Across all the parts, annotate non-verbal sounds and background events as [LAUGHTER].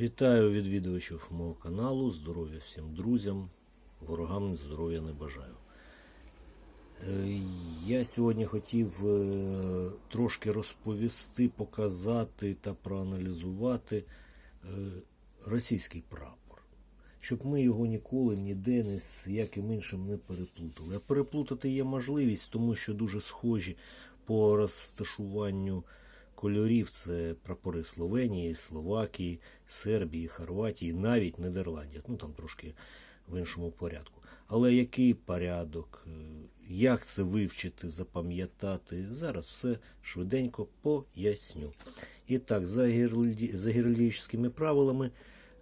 Вітаю відвідувачів мого каналу. Здоров'я всім друзям. Ворогам здоров'я не бажаю. Е, Я сьогодні хотів е, трошки розповісти, показати та проаналізувати е, російський прапор. Щоб ми його ніколи ніде не з яким іншим не переплутали. А переплутати є можливість, тому що дуже схожі по розташуванню кольорів це прапори Словенії, Словакії, Сербії, Хорватії, навіть Нідерландів. Ну там трошки в іншому порядку. Але який порядок, е, як це вивчити, запам'ятати, зараз все швиденько поясню. І так, за, гірлі... за гірлічними правилами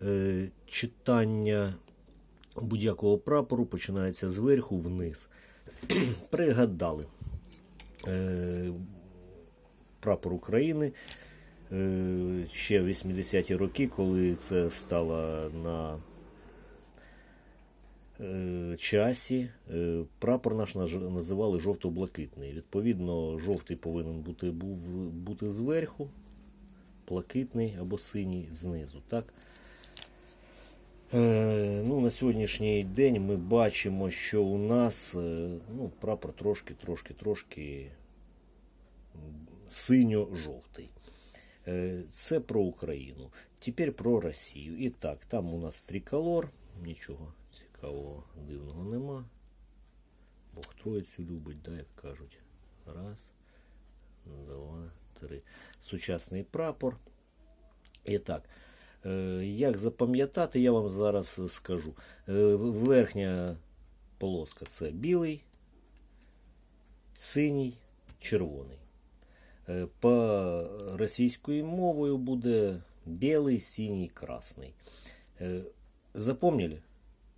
е, читання будь-якого прапору починається зверху вниз. [CLEARS THROAT] Пригадали. Прапор України е, ще в 80-ті роки, коли це стало на е, часі, е, прапор наш називали жовто-блакитний. Відповідно, жовтий повинен бути, був, бути зверху, блакитний або синій знизу. Так? Ну, на сьогоднішній день ми бачимо, що у нас ну, прапор трошки, трошки, трошки синьо-жовтий. Е, Це про Україну. Тепер про Росію. І так, там у нас триколор. Нічого цікавого, дивного нема. Бог Троїцю любить, да, як кажуть. Раз, два, три. Сучасний прапор. І так, е, як запам'ятати, я вам зараз скажу. Е, Верхня полоска це білий, синій, червоний. Е, По російською мовою буде белый, синий, красный. Э, Запомнили?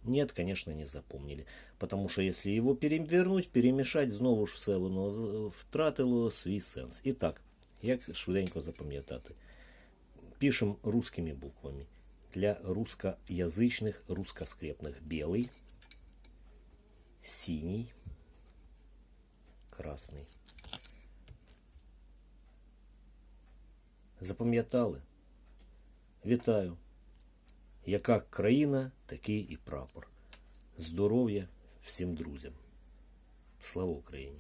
Нет, конечно, не запомнили. Потому що если его перевернуть, перемішати, знову ж все воно з- втратило свій сенс. І так, як швиденько запам'ятати? Пишем русскими буквами. Для русскоязичних, русскоскрепних белый, синий, красный. Запам'ятали? Вітаю! Яка країна, такий і прапор. Здоров'я всім друзям. Слава Україні!